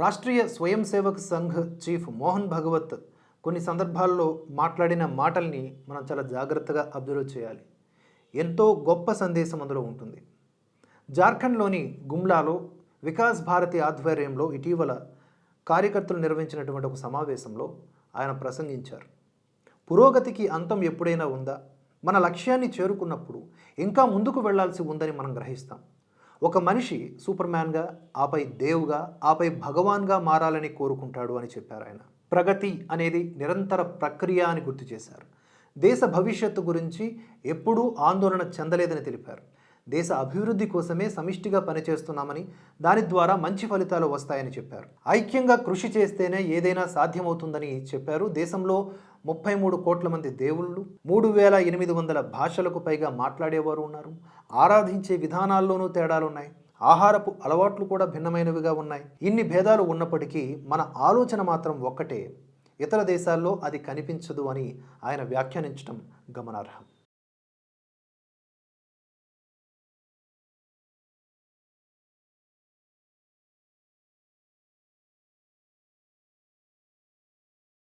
Rashtriya Swayam Sevak Sangh chief Mohan Bhagwat కొన్ని సందర్భాల్లో మాట్లాడిన మాటల్ని మనం చాలా జాగ్రత్తగా అబ్జర్వ్ చేయాలి. ఎంతో గొప్ప సందేశం అందులో ఉంటుంది. జార్ఖండ్లోని గుమ్లాలో వికాస్ భారతి ఆధ్వర్యంలో ఇటీవల కార్యకర్తలు నిర్వహించినటువంటి ఒక సమావేశంలో ఆయన ప్రసంగించారు. పురోగతికి అంతం ఎప్పుడైనా ఉందా? మన లక్ష్యాన్ని చేరుకున్నప్పుడు ఇంకా ముందుకు వెళ్ళాల్సి ఉందని మనం గ్రహిస్తాం. ఒక మనిషి సూపర్ మ్యాన్గా ఆపై దేవుగా ఆపై భగవాన్గా మారాలని కోరుకుంటాడు అని చెప్పారు ఆయన. ప్రగతి అనేది నిరంతర ప్రక్రియ అని గుర్తు చేశారు. దేశ భవిష్యత్తు గురించి ఎప్పుడూ ఆందోళన చెందలేదని తెలిపారు. దేశ అభివృద్ధి కోసమే సమిష్టిగా పనిచేస్తున్నామని దాని ద్వారా మంచి ఫలితాలు వస్తాయని చెప్పారు. ఐక్యంగా కృషి చేస్తేనే ఏదైనా సాధ్యమవుతుందని చెప్పారు. దేశంలో ముప్పై మూడు కోట్ల మంది దేవుళ్ళు మూడు వేల ఎనిమిది వందల భాషలకు పైగా మాట్లాడేవారు ఉన్నారు. ఆరాధించే విధానాల్లోనూ తేడాలున్నాయి. ఆహారపు అలవాట్లు కూడా భిన్నమైనవిగా ఉన్నాయి. ఇన్ని భేదాలు ఉన్నప్పటికీ మన ఆలోచన మాత్రం ఒక్కటే. ఇతర దేశాల్లో అది కనిపించదు అని ఆయన వ్యాఖ్యానించడం గమనార్హం.